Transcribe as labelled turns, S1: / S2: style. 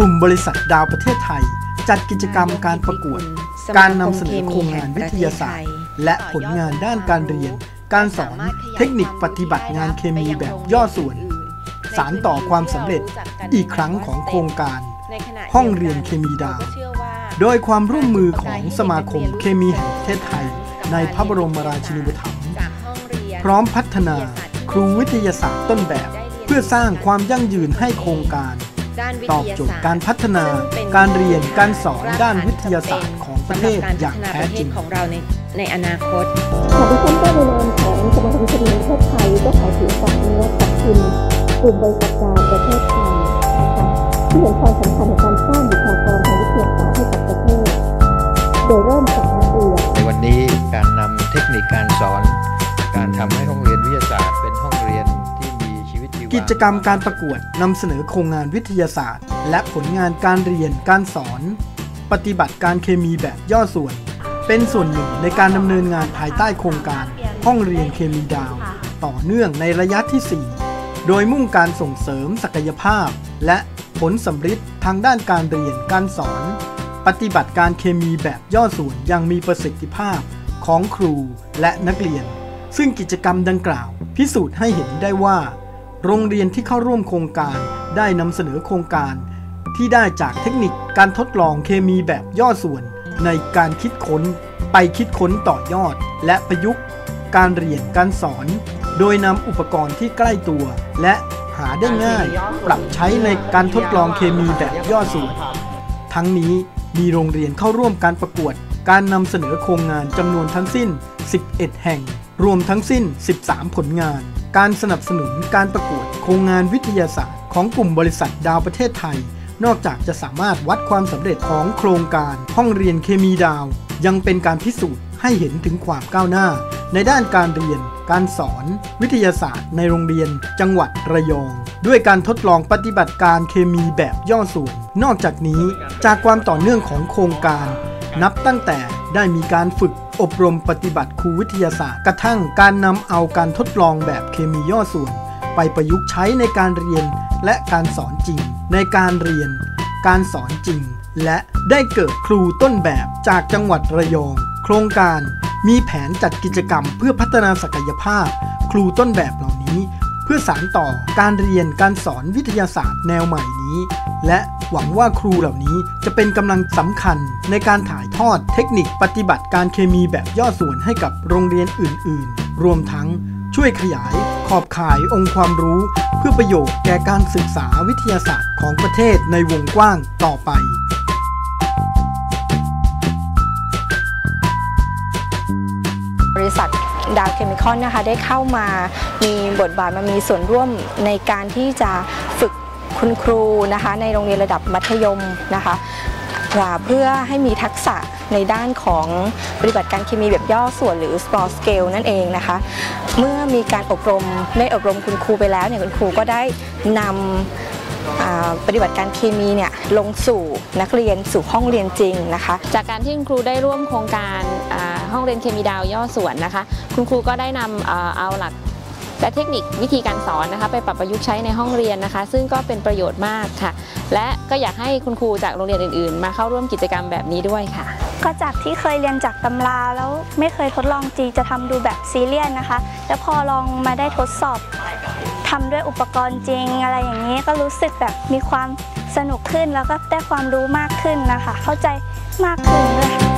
S1: กลุ่มบริษัทดาวประเทศไทย จัดกิจกรรมการประกวด การนำเสนอโครงงานวิทยาศาสตร์ และผลงานด้านการเรียน การสอน เทคนิคปฏิบัติงานเคมีแบบย่อส่วน สารต่อความสำเร็จอีกครั้งของโครงการ ห้องเรียนเคมีดาว โดยความร่วมมือของสมาคมเคมีแห่งประเทศไทย ในพระบรมราชินีถัมภ์พร้อมพัฒนาครูวิทยาศาสตร์ต้นแบบ เพื่อสร้างความยั่งยืนให้โครงการ ตอบโจทย์การพัฒนาการเรียนการสอนด้านวิทยาศาสตร์ของประเทศอย่างแท้จริง
S2: ของเราในในอนาคต
S3: ค่ะดิฉันก็ในนามของสมาคมชมรมประเทศไทยก็ขอถือโอกาสนี้ขอบคุณกลุ่มบริษัทดาวประเทศไทยนะคะที่เห็นความสำคัญในการสร้างบุคลากรทางวิทยาศาสตร์ให้กับประเทศ โดยเริ่มจากนักเรียน
S4: ในวันนี้การนำเทคนิคการสอน การทำให้ห้องเรียนวิทยาศาสตร์เป็นห้องเรี
S1: กิจกรรมการประกวดนำเสนอโครงงานวิทยาศาสตร์ และผลงานการเรียนการสอน ปฏิบัติการเคมีแบบย่อส่วน เป็นส่วนหนึ่งในการดำเนินงานภายใต้โครงการ ห้องเรียนเคมีดาว ต่อเนื่องในระยะที่ 4 โดยมุ่งการส่งเสริมศักยภาพ และผลสำฤทธิ์ทางด้านการเรียนการสอน ปฏิบัติการเคมีแบบย่อส่วนอย่างมีประสิทธิภาพของครูและนักเรียน ซึ่งกิจกรรมดังกล่าว พิสูจน์ให้เห็นได้ว่า โรงเรียนที่เข้าร่วมโครงการได้นำเสนอโครงการ ที่ได้จากเทคนิคการทดลองเคมีแบบย่อส่วน ในการคิดค้น ไปคิดค้นต่อยอด และประยุกต์ การเรียนการสอน โดยนำอุปกรณ์ที่ใกล้ตัว และหาได้ง่าย ปรับใช้ในการทดลองเคมีแบบย่อส่วน ทั้งนี้มีโรงเรียนเข้าร่วมการประกวด การนำเสนอโครงงานจำนวนทั้งสิ้น 11 แห่ง รวมทั้งสิ้น 13 ผลงาน การสนับสนุนการประกวดโครงงานวิทยาศาสตร์ ของกลุ่มบริษัทดาวประเทศไทย นอกจากจะสามารถวัดความสำเร็จของโครงการ ห้องเรียนเคมีดาว ยังเป็นการพิสูจน์ให้เห็นถึงความก้าวหน้า ในด้านการเรียน การสอน วิทยาศาสตร์ ในโรงเรียน จังหวัดระยอง ด้วยการทดลองปฏิบัติการเคมีแบบย่อส่วน นอกจากนี้ จากความต่อเนื่องของโครงการ นับตั้งแต่ได้มีการฝึกอบรมปฏิบัติครูวิทยาศาสตร์ กระทั่งการนำเอาการทดลองแบบเคมีย่อส่วน ไปประยุกต์ใช้ในการเรียนและการสอนจริง ในการเรียน การสอนจริง และได้เกิดครูต้นแบบจากจังหวัดระยอง โครงการมีแผนจัดกิจกรรมเพื่อพัฒนาศักยภาพ ครูต้นแบบเหล่านี้ พื่อสานต่อการเรียนการสอนวิทยาศาสตร์แนวใหม่นี้ และหวังว่าครูเหล่านี้จะเป็นกำลังสำคัญในการถ่ายทอดเทคนิคปฏิบัติการเคมีแบบย่อส่วนให้กับโรงเรียนอื่น ๆ รวมทั้งช่วยขยายขอบข่ายองค์ความรู้ เพื่อประโยชน์แก่การศึกษาวิทยาศาสตร์ของประเทศในวงกว้างต่อไป
S5: บริษัท ดาวเคมีคอนนะคะได้เข้ามามีบทบาทมามีส่วนร่วมในการที่จะฝึกคุณครูนะคะในโรงเรียนระดับมัธยมนะคะเพื่อให้มีทักษะในด้านของปฏิบัติการเคมีแบบย่อส่วนหรือ small scale นั่นเองนะคะ เมื่อมีการอบรมได้อบรมคุณครูไปแล้วเนี่ยคุณครูก็ได้นำปฏิบัติการเคมีเนี่ยลงสู่นักเรียนสู่ห้องเรียนจริงนะคะ
S6: จากการที่คุณครูได้ร่วมโครงการา ห้องเรียนเคมีดาวย่อส่วนนะคะ คุณครูก็ได้นำเอเอาหลักและเทคนิควิธีการสอนนะคะ ไปปรับประยุกต์ใช้ในห้องเรียนนะคะ ซึ่งก็เป็นประโยชน์มากค่ะ และก็อยากให้คุณครูจากโรงเรียนอื่นๆ มาเข้าร่วมกิจกรรมแบบนี้ด้วยค่ะ
S7: ก็จากที่เคยเรียนจากตำราแล้วไม่เคยทดลองจริงจะทำดูแบบซีเรียสนะคะ แล้วพอลองมาได้ทดสอบทำด้วยอุปกรณ์จริง อะไรอย่างนี้ก็รู้สึกแบบมีความสนุกขึ้นแล้วก็ได้ความรู้มากขึ้นนะคะ เข้าใจมากขึ้นด้วยค่ะ